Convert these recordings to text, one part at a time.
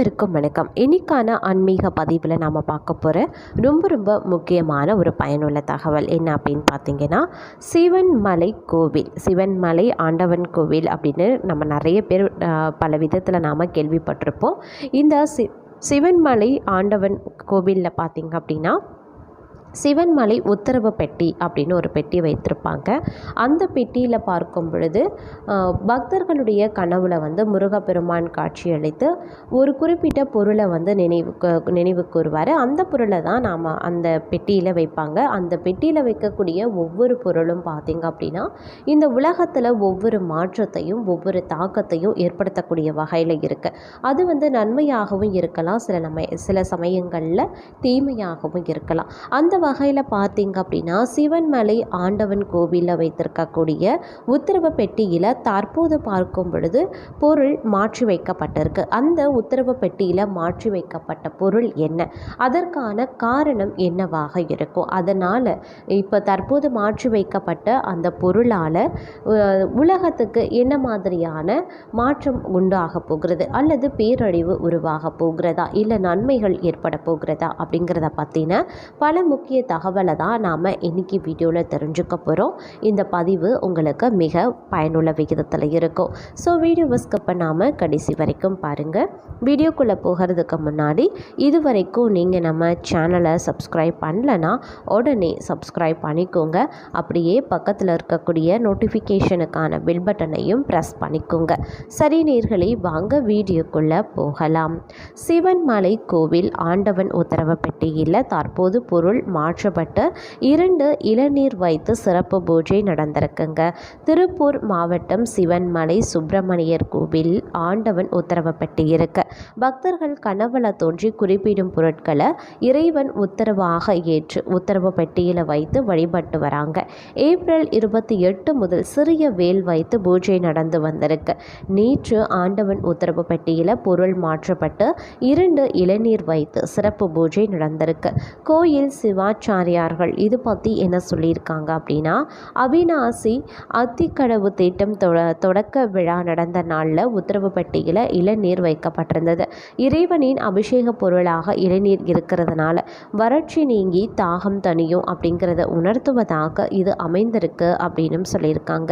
அனைவருக்கும் வணக்கம். இன்னைக்கான ஆன்மீக பதிவில் நாம் பார்க்க போகிற ரொம்ப ரொம்ப முக்கியமான ஒரு பயனுள்ள தகவல் என்ன அப்படின்னு பார்த்தீங்கன்னா சிவன்மலை கோவில் சிவன்மலை ஆண்டவன் கோவில் அப்படின்னு நம்ம நிறைய பேர் பல விதத்தில் நாம் கேள்விப்பட்டிருப்போம். இந்த சி சிவன்மலை ஆண்டவன் கோவிலில் பார்த்திங்க அப்படின்னா சிவன்மலை உத்தரவு பெட்டி அப்படின்னு ஒரு பெட்டி வைத்திருப்பாங்க. அந்த பெட்டியில் பார்க்கும் பொழுது பக்தர்களுடைய கனவுல வந்து முருகப்பெருமான் காட்சியளித்து ஒரு குறிப்பிட்ட பொருளை வந்து நினைவு நினைவு கூறுவார். அந்த பொருளை தான் நாம் அந்த பெட்டியில் வைப்பாங்க. அந்த பெட்டியில் வைக்கக்கூடிய ஒவ்வொரு பொருளும் பார்த்திங்க அப்படின்னா இந்த உலகத்தில் ஒவ்வொரு மாற்றத்தையும் ஒவ்வொரு தாக்கத்தையும் ஏற்படுத்தக்கூடிய வகையில் இருக்குது அது வந்து நன்மையாகவும் இருக்கலாம். சில நம்ம சில சமயங்களில் தீமையாகவும் இருக்கலாம். அந்த வகையில் பார்த்தீங்க அப்படின்னா சிவன்மலை ஆண்டவன் கோவிலில் வைத்திருக்கக்கூடிய உத்தரவு பெட்டியில் தற்போது பார்க்கும் பொழுது பொருள் மாற்றி வைக்கப்பட்டிருக்கு. அந்த உத்தரவு பெட்டியில் மாற்றி வைக்கப்பட்ட பொருள் என்ன? அதற்கான காரணம் என்னவாக இருக்கும்? அதனால் இப்போ தற்போது மாற்றி வைக்கப்பட்ட அந்த பொருளால் உலகத்துக்கு என்ன மாதிரியான மாற்றம் உண்டாக போகிறது? அல்லது பேரழிவு உருவாக போகிறதா? இல்லை நன்மைகள் ஏற்பட போகிறதா? அப்படிங்கிறத பற்றின பல முக்கிய முக்கிய தகவலை தான் நாம் இன்னைக்கு வீடியோவில் தெரிஞ்சுக்க போகிறோம் இந்த பதிவு உங்களுக்கு மிக பயனுள்ள விகிதத்தில் இருக்கும். ஸோ வீடியோவை ஸ்கிப் பண்ணாமல் கடைசி வரைக்கும் பாருங்கள் வீடியோக்குள்ளே போகிறதுக்கு முன்னாடி இது வரைக்கும் நீங்கள் நம்ம சேனலை சப்ஸ்கிரைப் பண்ணலன்னா உடனே சப்ஸ்கிரைப் பண்ணிக்கோங்க. அப்படியே பக்கத்தில் இருக்கக்கூடிய நோட்டிஃபிகேஷனுக்கான பில் பட்டனையும் ப்ரெஸ் பண்ணிக்கோங்க. சரி நீர்களை வாங்க வீடியோக்குள்ளே போகலாம். சிவன்மலை கோவில் ஆண்டவன் உத்தரவு பெட்டியில் தற்போது பொருள் மாற்றப்பட்டு இரண்டு இளநீர் வைத்து சிறப்பு பூஜை நடந்திருக்குங்க. திருப்பூர் மாவட்டம் சிவன்மலை சுப்பிரமணியர் கோவில் ஆண்டவன் உத்தரவு பெட்டி இருக்கு பக்தர்கள் கனவுல தோன்றி குறிப்பிடும் பொருட்களை இறைவன் உத்தரவாக ஏற்று உத்தரவு பெட்டியில் வைத்து வழிபட்டு வராங்க. ஏப்ரல் இருபத்தி எட்டு முதல் சிறிய வேல் வைத்து பூஜை நடந்து வந்திருக்கு. நேற்று ஆண்டவன் உத்தரவு பெட்டியில் பொருள் மாற்றப்பட்டு இரண்டு இளநீர் வைத்து சிறப்பு பூஜை நடந்திருக்கு. கோயில் ஆச்சாரியார்கள். இது பற்றி என்ன சொல்லியிருக்காங்க அப்படின்னா அவிநாசி அத்திக்கடவு திட்டம் தொட தொடக்க விழா நடந்த நாளில் உத்தரவுப்பட்டியில் இளநீர் வைக்கப்பட்டிருந்தது. இறைவனின் அபிஷேக பொருளாக இளநீர் இருக்கிறதுனால வறட்சி நீங்கி தாகம் தனியும் அப்படிங்கிறத உணர்த்துவதாக இது அமைந்திருக்கு அப்படின்னு சொல்லியிருக்காங்க.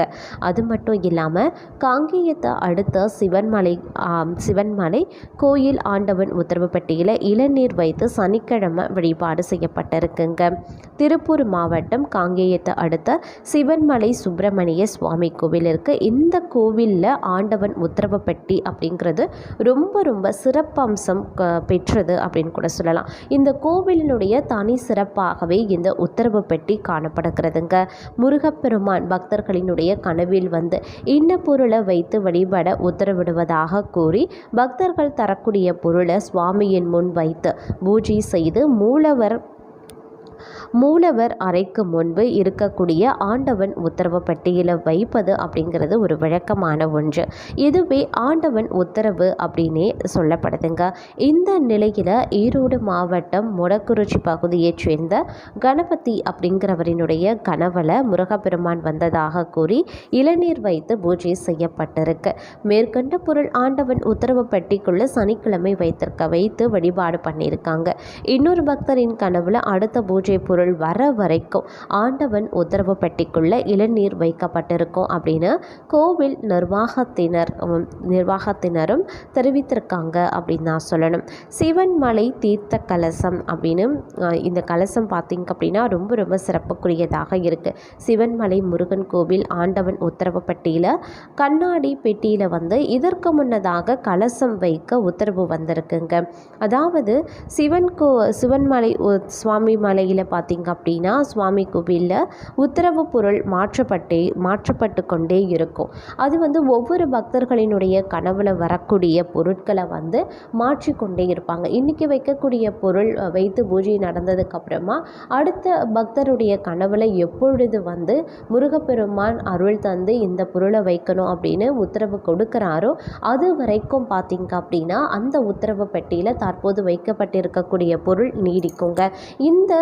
அது மட்டும் இல்லாமல் காங்கேயத்தை அடுத்த சிவன்மலை சிவன்மலை கோயில் ஆண்டவன் உத்தரவுப்பட்டியில் இளநீர் வைத்து சனிக்கிழமை வழிபாடு செய்யப்பட்டிருக்கு. செய்யப்பட்டிருக்குங்க திருப்பூர் மாவட்டம் காங்கேயத்தை அடுத்த சிவன்மலை சுப்பிரமணிய சுவாமி கோவில் இருக்குது இந்த கோவிலில் ஆண்டவன் உத்தரவப்பட்டி அப்படிங்கிறது ரொம்ப ரொம்ப சிறப்பம்சம் பெற்றது அப்படின்னு கூட சொல்லலாம். இந்த கோவிலினுடைய தனி சிறப்பாகவே இந்த உத்தரவப்பட்டி காணப்படுகிறதுங்க. முருகப்பெருமான் பக்தர்களினுடைய கனவில் வந்து இன்ன பொருளை வைத்து வழிபட உத்தரவிடுவதாக கூறி பக்தர்கள் தரக்கூடிய பொருளை சுவாமியின் முன் வைத்து பூஜை செய்து மூலவர் மூலவர் அறைக்கு முன்பு இருக்கக்கூடிய ஆண்டவன் உத்தரவு பட்டியலை வைப்பது அப்படிங்கிறது ஒரு வழக்கமான ஒன்று. இதுவே ஆண்டவன் உத்தரவு அப்படின்னே சொல்லப்படுதுங்க. இந்த நிலையில் ஈரோடு மாவட்டம் முடக்குறிச்சி பகுதியைச் சேர்ந்த கணபதி அப்படிங்கிறவரினுடைய கனவுல முருகப்பெருமான் வந்ததாக கூறி இளநீர் வைத்து பூஜை செய்யப்பட்டிருக்கு. மேற்கண்ட பொருள் ஆண்டவன் உத்தரவு பெட்டிக்குள்ள சனிக்கிழமை வைத்திருக்க வைத்து வழிபாடு பண்ணியிருக்காங்க. இன்னொரு பக்தரின் கனவுல அடுத்த பூஜை பொருள் வர வரைக்கும் ஆண்டவன் உத்தரவு பெட்டிக்குள்ளே இளநீர் வைக்கப்பட்டிருக்கும் அப்படின்னு கோவில் நிர்வாகத்தினர் நிர்வாகத்தினரும் தெரிவித்திருக்காங்க அப்படின்னு நான் சொல்லணும். சிவன்மலை தீர்த்த கலசம் அப்படின்னு இந்த கலசம் பார்த்திங்க அப்படின்னா ரொம்ப ரொம்ப சிறப்புக்குரியதாக இருக்குது சிவன்மலை முருகன் கோவில் ஆண்டவன் உத்தரவு பெட்டியில் கண்ணாடி பெட்டியில் வந்து இதற்கு முன்னதாக கலசம் வைக்க உத்தரவு வந்திருக்குங்க. அதாவது சிவன் கோ சிவன்மலை சுவாமி மலையில் பார்த்தீங்க அப்படின்னா சுவாமி கோவிலில் உத்தரவு பொருள் மாற்றப்பட்டே மாற்றப்பட்டு கொண்டே இருக்கும். அது வந்து ஒவ்வொரு பக்தர்களினுடைய கனவுல வரக்கூடிய பொருட்களை வந்து மாற்றிக்கொண்டே இருப்பாங்க. இன்றைக்கி வைக்கக்கூடிய பொருள் வைத்து பூஜை நடந்ததுக்கப்புறமா அடுத்த பக்தருடைய கனவுல எப்பொழுது வந்து முருகப்பெருமான் அருள் தந்து இந்த பொருளை வைக்கணும் அப்படின்னு உத்தரவு கொடுக்குறாரோ அது வரைக்கும் பார்த்தீங்க அப்படின்னா அந்த உத்தரவு பெட்டியில் தற்போது வைக்கப்பட்டிருக்கக்கூடிய பொருள் நீடிக்குங்க. இந்த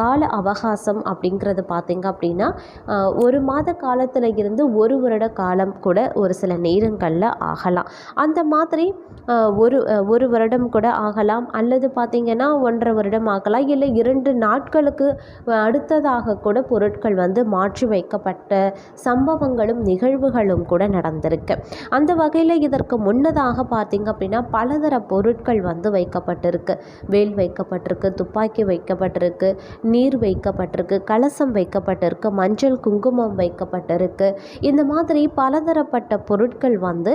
கால அவகாசம் அப்படிங்கிறது பார்த்திங்க அப்படின்னா ஒரு மாத காலத்தில் இருந்து ஒரு வருட காலம் கூட ஒரு சில நேரங்களில் ஆகலாம். அந்த மாதிரி ஒரு ஒரு வருடம் கூட ஆகலாம். அல்லது பார்த்திங்கன்னா ஒன்றரை வருடம் ஆகலாம். இல்லை இரண்டு நாட்களுக்கு அடுத்ததாக கூட பொருட்கள் வந்து மாற்றி வைக்கப்பட்ட சம்பவங்களும் நிகழ்வுகளும் கூட நடந்திருக்கு. அந்த வகையில் இதற்கு முன்னதாக பார்த்திங்க அப்படின்னா பலதர பொருட்கள் வந்து வைக்கப்பட்டிருக்கு. வேல் வைக்கப்பட்டிருக்கு துப்பாக்கி வைக்கப்பட்டிருக்கு நீர் வைக்கப்பட்டிருக்கு கலசம் வைக்கப்பட்டிருக்கு மஞ்சள் குங்குமம் வைக்கப்பட்டிருக்கு. இந்த மாதிரி பலதரப்பட்ட பொருட்கள் வந்து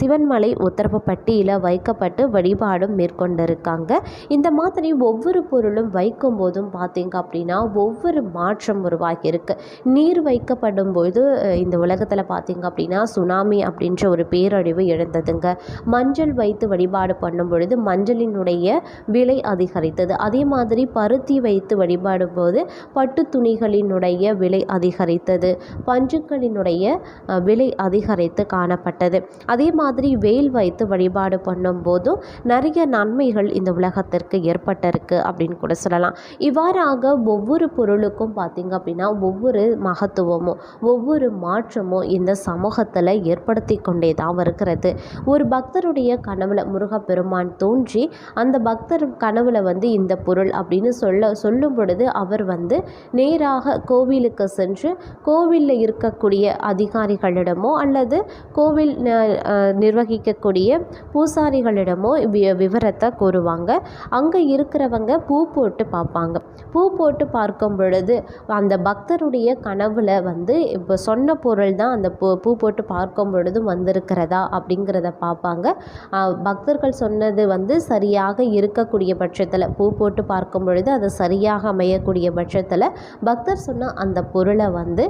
சிவன்மலை உத்தரப்பு சிவன்மலை உத்தரவுப்பட்டியில் வைக்கப்பட்டு வழிபாடும் மேற்கொண்டிருக்காங்க. இந்த மாதிரி ஒவ்வொரு பொருளும் வைக்கும் போதும் பார்த்தீங்க அப்படின்னா ஒவ்வொரு மாற்றம் உருவாகியிருக்கு. நீர் வைக்கப்படும் போது இந்த உலகத்தில் பார்த்தீங்க அப்படின்னா சுனாமி அப்படின்ற ஒரு பேரழிவு எழுந்ததுங்க. மஞ்சள் வைத்து வழிபாடு பண்ணும் பொழுது மஞ்சளினுடைய விலை அதிகரித்தது. அதே மாதிரி பருத்தி வைத்து வழிபாடும் போது பட்டு துணிகளினுடைய விலை அதிகரித்தது. பஞ்சுக்களினுடைய விலை அதிகரித்து காணப்பட்டது. அதே மாதிரி வேல் வைத்து வழிபாடு பண்ணும் போதும் நிறைய நன்மைகள் இந்த உலகத்திற்கு ஏற்பட்டிருக்கு அப்படின்னு கூட சொல்லலாம். இவ்வாறாக ஒவ்வொரு பொருளுக்கும் பார்த்தீங்க அப்படின்னா ஒவ்வொரு மகத்துவமும் ஒவ்வொரு மாற்றமும் இந்த சமூகத்தில் ஏற்படுத்தி கொண்டே தான் வருகிறது. ஒரு பக்தருடைய கனவுல முருகப்பெருமான் தோன்றி அந்த பக்தர் கனவுல வந்து இந்த பொருள் அப்படின்னு சொல்ல சொல்லும் பொழுது அவர் வந்து நேராக கோவிலுக்கு சென்று கோவிலில் இருக்கக்கூடிய அதிகாரிகளிடமோ அல்லது கோவில் நிர்வகிக்கக்கூடிய பூசாரிகளிடமோ வி- விவரத்தை கூறுவாங்க. அங்கே இருக்கிறவங்க பூ போட்டு பார்ப்பாங்க. பூ போட்டு பார்க்கும் பொழுது அந்த பக்தருடைய கனவுல வந்து இப்போ சொன்ன பொருள் தான் அந்த பூ பூ போட்டு பார்க்கும் பொழுதும் வந்திருக்கிறதா அப்படிங்கிறத பார்ப்பாங்க. பக்தர்கள் சொன்னது வந்து சரியாக இருக்கக்கூடிய பட்சத்தில் பூ போட்டு பார்க்கும் பொழுது அது சரியாக அமையக்கூடிய பட்சத்தில் பக்தர் சொன்ன அந்த பொருளை வந்து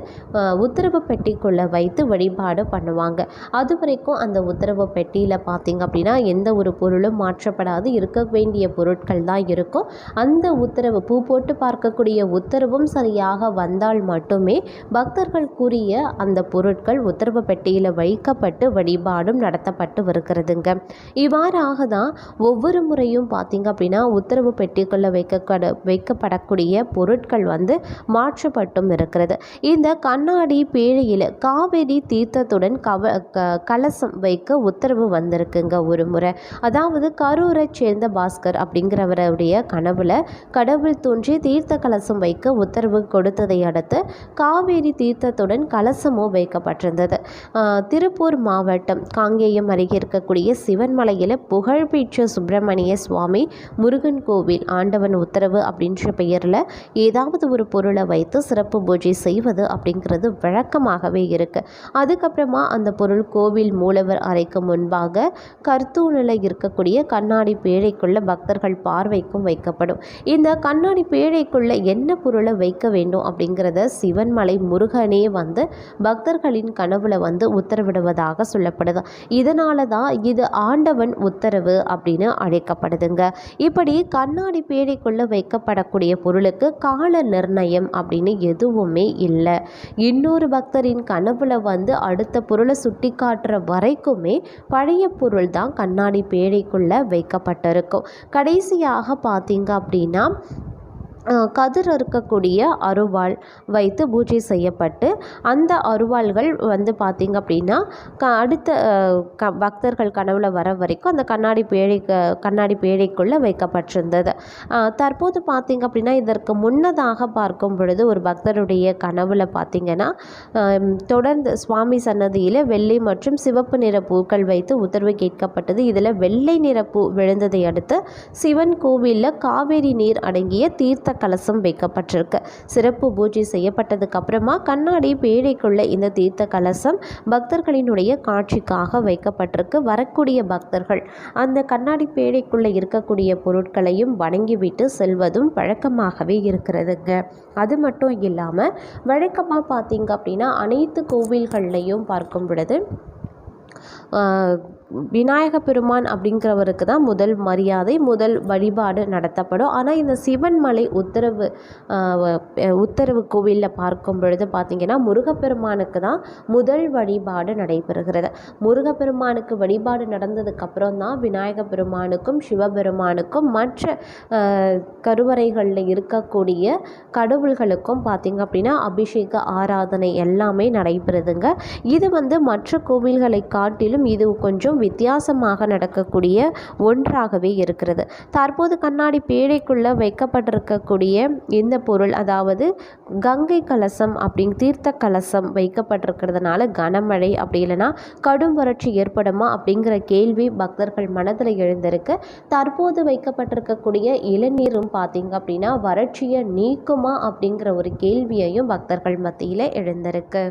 உத்தரவு பெட்டிக்குள்ளே வைத்து வழிபாடு பண்ணுவாங்க. அது வரைக்கும் அந்த உத்தரவு பெட்டியில் பார்த்திங்க அப்படின்னா எந்த ஒரு பொருளும் மாற்றப்படாது. இருக்க வேண்டிய பொருட்கள் தான் இருக்கும். அந்த உத்தரவு பூ போட்டு பார்க்கக்கூடிய உத்தரவும் சரியாக வந்தால் மட்டுமே பக்தர்கள் கூறிய அந்த பொருட்கள் உத்தரவு பெட்டியில் வைக்கப்பட்டு வழிபாடும் நடத்தப்பட்டு வருகிறதுங்க. இவ்வாறாக தான் ஒவ்வொரு முறையும் பார்த்திங்க அப்படின்னா உத்தரவு பெட்டிக்குள்ளே வைக்க வைக்கப்படக்கூடிய பொருட்கள் வந்து மாற்றப்பட்டும் இருக்கிறது. இந்த கண்ணாடி பேழையில் காவேரி தீர்த்தத்துடன் கவ க கலசம் வைக்க உத்தரவு வந்திருக்குங்க ஒரு முறை. அதாவது கரூரை சேர்ந்த பாஸ்கர் அப்படிங்கிறவருடைய கனவுல கடவுள் தோன்றி தீர்த்த கலசம் வைக்க உத்தரவு கொடுத்ததை அடுத்து காவேரி தீர்த்தத்துடன் கலசமும் வைக்கப்பட்டிருந்தது. திருப்பூர் மாவட்டம் காங்கேயம் அருகே இருக்கக்கூடிய சிவன்மலையில் புகழ்பெற்ற சுப்பிரமணிய சுவாமி முருகன் கோவில் ஆண்டவன் உத்தரவு அப்படின்ற பெயரில் ஏதாவது ஒரு பொருளை வைத்து சிறப்பு பூஜை செய்வது அப்படிங்கிறது வழக்கமாகவே இருக்கு. அதுக்கப்புறமா அந்த பொருள் கோவில் மூலவர் அறைக்கு முன்பாக கர்த்தூணில் இருக்கக்கூடிய கண்ணாடி பேழைக்குள்ள பக்தர்கள் பார்வைக்கும் வைக்கப்படும். இந்த கண்ணாடி பேழைக்குள்ள என்ன பொருளை வைக்க வேண்டும் அப்படிங்கிறத சிவன்மலை முருகனே வந்து பக்தர்களின் கனவுல வந்து உத்தரவிடுவதாக சொல்லப்படுது. இதனால தான் இது ஆண்டவன் உத்தரவு அப்படின்னு அழைக்கப்படுதுங்க. இப்படி கண்ணாடி பேழைக்குள்ள வைக்கப்படக்கூடிய பொருளுக்கு கால நிர்ணயம் அப்படின்னு எதுவுமே இல்லை. இன்னொரு பக்தரின் கனவுல வந்து அடுத்த பொருளை சுட்டி காட்டுற வரைக்குமே பழைய பொருள் தான் கண்ணாடி பேழைக்குள்ள வைக்கப்பட்டிருக்கும். கடைசியாக பார்த்தீங்க அப்படின்னா கதிர் அறுக்கக்கூடிய அருவாள் வைத்து பூஜை செய்யப்பட்டு அந்த அருவாள்கள் வந்து பார்த்திங்க அப்படின்னா க அடுத்த க பக்தர்கள் கனவுல வர வரைக்கும் அந்த கண்ணாடி பேழை கண்ணாடி பேழைக்குள்ளே வைக்கப்பட்டிருந்தது. தற்போது பார்த்திங்க அப்படின்னா இதற்கு முன்னதாக பார்க்கும் பொழுது ஒரு பக்தருடைய கனவுல பார்த்திங்கன்னா தொடர்ந்து சுவாமி சன்னதியில் வெள்ளை மற்றும் சிவப்பு நிற பூக்கள் வைத்து உத்தரவு கேட்கப்பட்டது. இதில் வெள்ளை நிற பூ விழுந்ததை அடுத்து சிவன் கோவிலில் காவேரி நீர் அடங்கிய தீர்த்த கலசம் வைக்கப்பட்டிருக்கு. சிறப்பு பூஜை செய்யப்பட்டதுக்கு அப்புறமா கண்ணாடி பேழைக்குள்ள இந்த தீர்த்த கலசம் பக்தர்களினுடைய காட்சிக்காக வைக்கப்பட்டிருக்கு. வரக்கூடிய பக்தர்கள் அந்த கண்ணாடி பேழைக்குள்ள இருக்கக்கூடிய பொருட்களையும் வணங்கிவிட்டு செல்வதும் வழக்கமாகவே இருக்கிறதுங்க. அது மட்டும் இல்லாமல் வழக்கமாக பார்த்தீங்க அப்படின்னா அனைத்து கோவில்கள்லையும் பார்க்கும் பொழுது விநாயக பெருமான் அப்படிங்கிறவருக்கு தான் முதல் மரியாதை முதல் வழிபாடு நடத்தப்படும். ஆனால் இந்த சிவன்மலை உத்தரவு உத்தரவு கோவிலில் பார்க்கும் பொழுது பார்த்திங்கன்னா முருகப்பெருமானுக்கு தான் முதல் வழிபாடு நடைபெறுகிறது. முருகப்பெருமானுக்கு வழிபாடு நடந்ததுக்கப்புறம் தான் விநாயக பெருமானுக்கும் சிவபெருமானுக்கும் மற்ற கருவறைகளில் இருக்கக்கூடிய கடவுள்களுக்கும் பார்த்திங்க அப்படின்னா அபிஷேக ஆராதனை எல்லாமே நடைபெறுதுங்க. இது வந்து மற்ற கோவில்களை காட்டிலும் இது கொஞ்சம் வித்தியாசமாக நடக்கக்கூடிய ஒன்றாகவே இருக்கிறது. தற்போது கண்ணாடி பேழைக்குள்ளே வைக்கப்பட்டிருக்கக்கூடிய இந்த பொருள் அதாவது கங்கை கலசம் அப்படிங்க தீர்த்த கலசம் வைக்கப்பட்டிருக்கிறதுனால கனமழை அப்படி இல்லைன்னா கடும் வறட்சி ஏற்படுமா அப்படிங்கிற கேள்வி பக்தர்கள் மனதில் எழுந்திருக்கு. தற்போது வைக்கப்பட்டிருக்கக்கூடிய இளநீரும் பார்த்தீங்க அப்படின்னா வறட்சியை நீக்குமா அப்படிங்கிற ஒரு கேள்வியையும் பக்தர்கள் மத்தியில் எழுந்திருக்கு.